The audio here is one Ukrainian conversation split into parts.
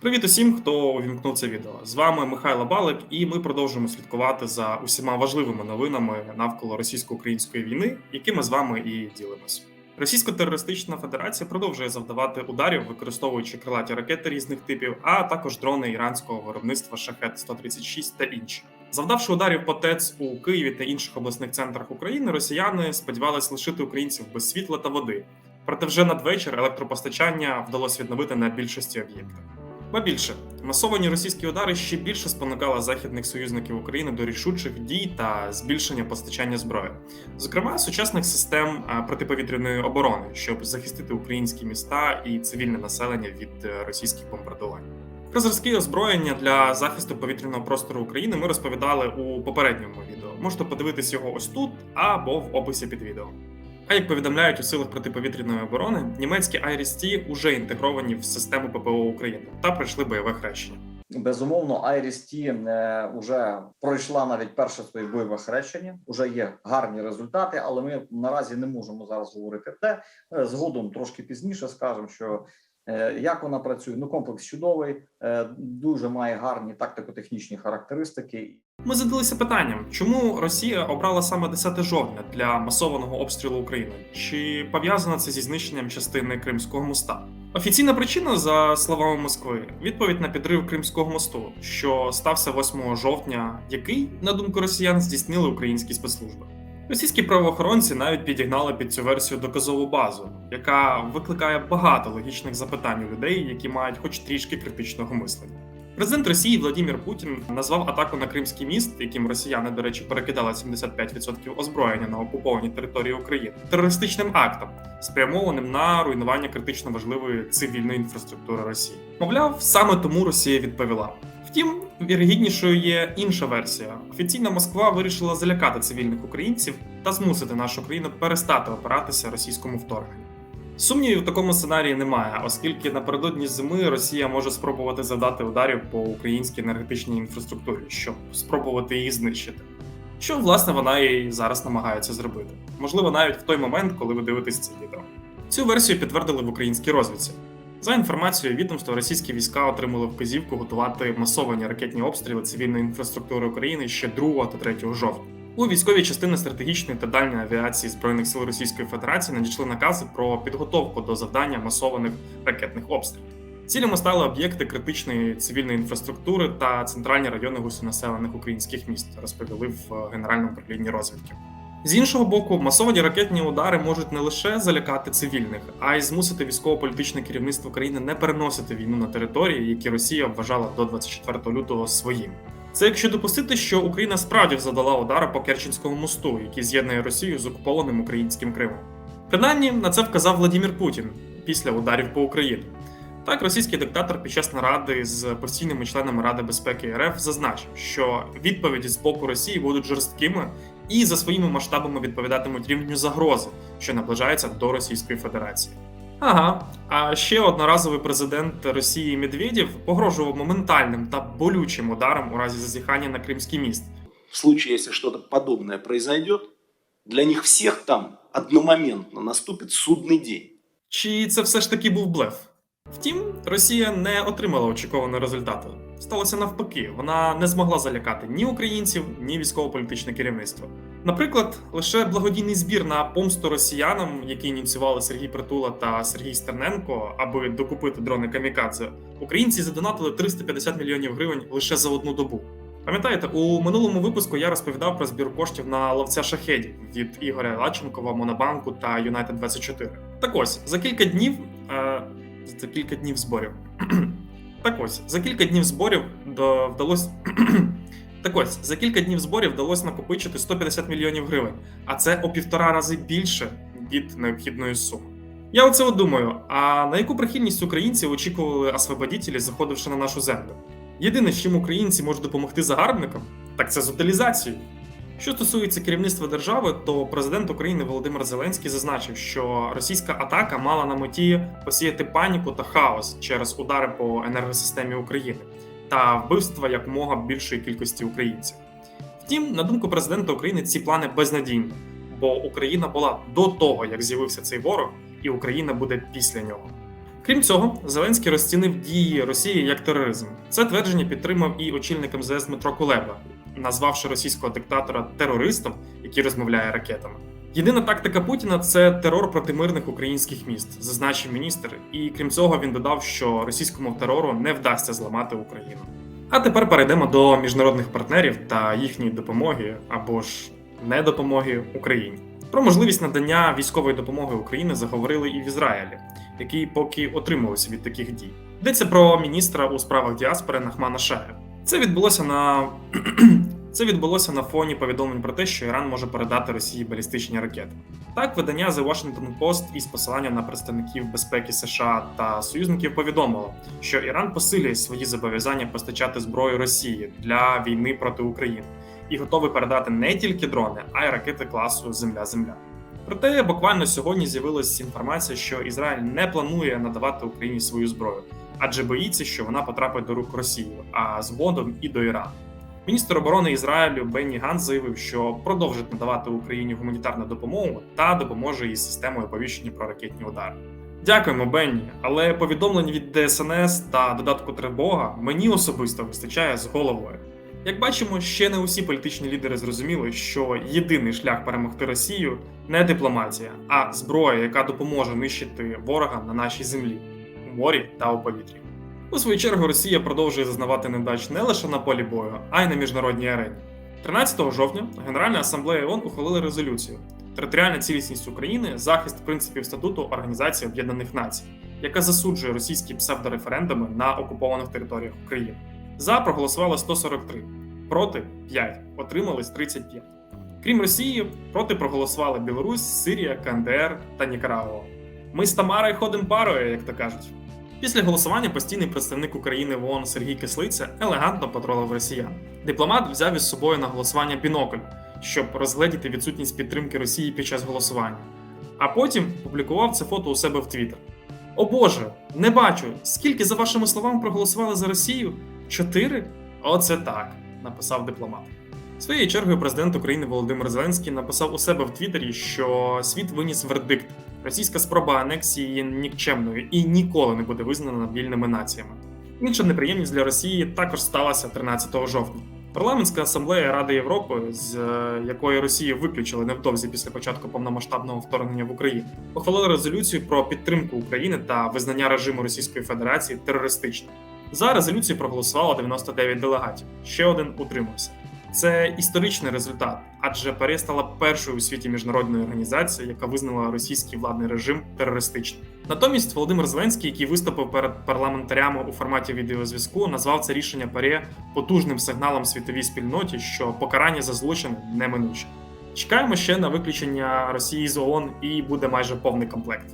Привіт усім, хто увімкнув це відео. З вами Михайло Балик, і ми продовжуємо слідкувати за усіма важливими новинами навколо російсько-української війни, якими з вами і ділимось. Російсько-терористична федерація продовжує завдавати ударів, використовуючи крилаті ракети різних типів, а також дрони іранського виробництва Шахет 136 та інші. Завдавши ударів по ТЕЦ у Києві та інших обласних центрах України, росіяни сподівались лишити українців без світла та води. Проте вже надвечір електропостачання вдалося відновити на більшості об'єктів. Ба більше масовані російські удари ще більше спонукали західних союзників України до рішучих дій та збільшення постачання зброї, зокрема сучасних систем протиповітряної оборони, щоб захистити українські міста і цивільне населення від е, російських бомбардувань. Про зразки озброєння для захисту повітряного простору України ми розповідали у попередньому відео. Можете подивитись його ось тут або в описі під відео. А як повідомляють у силах протиповітряної оборони, німецькі IRIS-T уже інтегровані в систему ППО України та пройшли бойове хрещення. Безумовно, Айріс-Ті вже пройшла навіть перше своє бойове хрещення. Уже є гарні результати, але ми наразі не можемо зараз говорити те. Е, Згодом трошки пізніше скажемо, що е, як вона працює. Ну, комплекс чудовий, е, дуже має гарні тактико-технічні характеристики. Ми задалися питанням, чому Росія обрала саме 10 жовтня для масованого обстрілу України? Чи пов'язано це зі знищенням частини Кримського моста? Офіційна причина, за словами Москви, відповідь на підрив Кримського мосту, що стався 8 жовтня, який, на думку росіян, здійснили українські спецслужби. Російські правоохоронці навіть підігнали під цю версію доказову базу, яка викликає багато логічних запитань у людей, які мають хоч трішки критичного мислення. Президент Росії Владимир Путін назвав атаку на Кримський міст, яким росіяни, до речі, перекидали 75% озброєння на окупованій території України, терористичним актом, спрямованим на руйнування критично важливої цивільної інфраструктури Росії. Мовляв, саме тому Росія відповіла. Втім, вірогіднішою є інша версія. Офіційна Москва вирішила залякати цивільних українців та змусити нашу країну перестати опиратися російському вторгненню. Сумнівів в такому сценарії немає, оскільки напередодні зими Росія може спробувати завдати ударів по українській енергетичній інфраструктурі, щоб спробувати її знищити. Що власне вона і зараз намагається зробити, можливо, навіть в той момент, коли ви дивитесь це відео. Цю версію підтвердили в українській розвідці. За інформацією відомства, російські війська отримали вказівку готувати масовані ракетні обстріли цивільної інфраструктури України ще 2 та 3 жовтня. У військові частини стратегічної та дальньої авіації збройних сил Російської Федерації надійшли накази про підготовку до завдання масованих ракетних обстрілів. Цілями стали об'єкти критичної цивільної інфраструктури та центральні райони гусьонаселених українських міст, розповіли в е, Генеральному управлінні розвідки. З іншого боку, масовані ракетні удари можуть не лише залякати цивільних, а й змусити військово-політичне керівництво країни не переносити війну на території, які Росія вважала до 24 лютого своїм. Це якщо допустити, що Україна справді задала удари по Керченському мосту, який з'єднує Росію з окупованим українським Кримом. Принаймні на це вказав Владимир Путін після ударів по Україні. Так, російський диктатор під час наради з постійними членами Ради безпеки РФ зазначив, що відповіді з боку Росії будуть жорсткими і за своїми масштабами відповідатимуть рівню загрози, що наближається до Російської Федерації. Ага, а ще одноразовий президент Росії Медведєв погрожував моментальним та болючим ударом у разі зазіхання на Кримський міст. в случае, если что-то подобное произойдет, для них всех там одномоментно наступит судный день. Чи це все ж таки був блеф? Втім, Росія не отримала очікуваного результату. Сталося навпаки, вона не змогла залякати ні українців, ні військово-політичне керівництво. Наприклад, лише благодійний збір на помсту росіянам, який ініціювали Сергій Притула та Сергій Стерненко, аби докупити дрони Камікадзе, українці задонатили 350 мільйонів гривень лише за одну добу. Пам'ятаєте, у минулому випуску я розповідав про збір коштів на ловця шахедів від Ігоря Лаченкова, Монобанку та United 24 Так ось за кілька днів. Е, за кілька днів зборів. так ось за кілька днів зборів вдалося. Так ось за кілька днів зборів вдалося накопичити 150 мільйонів гривень, а це у півтора рази більше від необхідної суми. Я оце думаю: а на яку прихильність українців очікували освободітелі, заходивши на нашу землю? Єдине, чим українці можуть допомогти загарбникам, так це з утилізацією. Що стосується керівництва держави, то президент України Володимир Зеленський зазначив, що російська атака мала на меті посіяти паніку та хаос через удари по енергосистемі України та вбивства якомога більшої кількості українців. Втім, на думку президента України, ці плани безнадійні, бо Україна була до того, як з'явився цей ворог, і Україна буде після нього. Крім цього, Зеленський розцінив дії Росії як тероризм. Це твердження підтримав і очільник МЗС Дмитро Кулеба, назвавши російського диктатора терористом, який розмовляє ракетами. Єдина тактика Путіна це терор проти мирних українських міст, зазначив міністр. І крім цього, він додав, що російському терору не вдасться зламати Україну. А тепер перейдемо до міжнародних партнерів та їхньої допомоги або ж недопомоги Україні. Про можливість надання військової допомоги Україні заговорили і в Ізраїлі, який поки отримувався від таких дій. Йдеться про міністра у справах діаспори Нахмана Шая. Це відбулося на це відбулося на фоні повідомлень про те, що Іран може передати Росії балістичні ракети. Так, видання The Washington Post із посиланням на представників безпеки США та союзників повідомило, що Іран посилює свої зобов'язання постачати зброю Росії для війни проти України і готовий передати не тільки дрони, а й ракети класу Земля-Земля. Проте буквально сьогодні з'явилася інформація, що Ізраїль не планує надавати Україні свою зброю, адже боїться, що вона потрапить до рук Росії, а згодом і до Ірану. Міністр оборони Ізраїлю Бенні Ганс заявив, що продовжить надавати Україні гуманітарну допомогу та допоможе із системою оповіщення про ракетні удари. Дякуємо, Бенні, але повідомлень від ДСНС та додатку Тривога мені особисто вистачає з головою. Як бачимо, ще не усі політичні лідери зрозуміли, що єдиний шлях перемогти Росію не дипломатія, а зброя, яка допоможе нищити ворога на нашій землі, у морі та у повітрі. У свою чергу Росія продовжує зазнавати невдач не лише на полі бою, а й на міжнародній арені. 13 жовтня Генеральна асамблея ООН ухвалила резолюцію Територіальна цілісність України, захист принципів статуту Організації Об'єднаних Націй, яка засуджує російські псевдореферендуми на окупованих територіях України. За проголосувало 143, проти 5, отримались 35. Крім Росії, проти проголосували Білорусь, Сирія, КНДР та Нікарагуа. Ми з Тамарою ходимо парою, як то кажуть. Після голосування постійний представник України в ООН Сергій Кислиця елегантно потролив росіян. Дипломат взяв із собою на голосування бінокль, щоб розгледіти відсутність підтримки Росії під час голосування. А потім публікував це фото у себе в Твіттер. О Боже, не бачу, скільки, за вашими словами, проголосували за Росію? Чотири? Оце так, написав дипломат. Своєю чергою президент України Володимир Зеленський написав у себе в Твіттері, що світ виніс вердикт. Російська спроба анексії є нікчемною і ніколи не буде визнана вільними націями. Інша неприємність для Росії також сталася 13 жовтня. Парламентська асамблея Ради Європи, з е, якої Росію виключили невдовзі після початку повномасштабного вторгнення в Україну, ухвалила резолюцію про підтримку України та визнання режиму Російської Федерації терористичним. За резолюцію проголосувало 99 делегатів. Ще один утримався. Це історичний результат, адже ПАРЄ стала першою у світі міжнародною організацією, яка визнала російський владний режим терористичним. Натомість Володимир Зеленський, який виступив перед парламентарями у форматі відеозв'язку, назвав це рішення ПАРЄ потужним сигналом світовій спільноті, що покарання за злочин неминуче. Чекаємо ще на виключення Росії з ООН і буде майже повний комплект.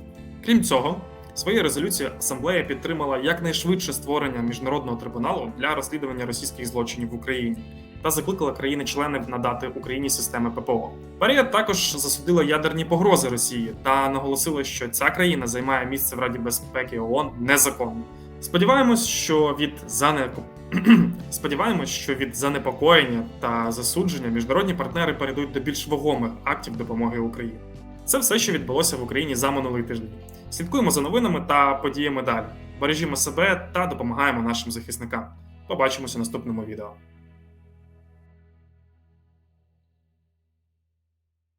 Крім цього, своєю резолюцією асамблея підтримала якнайшвидше створення міжнародного трибуналу для розслідування російських злочинів в Україні та закликала країни-членів надати Україні системи ППО. Парія також засудила ядерні погрози Росії та наголосила, що ця країна займає місце в Раді безпеки ООН незаконно. Сподіваємось, що від занепо... Сподіваємось, що від занепокоєння та засудження міжнародні партнери перейдуть до більш вагомих актів допомоги Україні. Це все, що відбулося в Україні за минулий тиждень. Слідкуємо за новинами та подіями далі. Бережімо себе та допомагаємо нашим захисникам. Побачимося в наступному відео.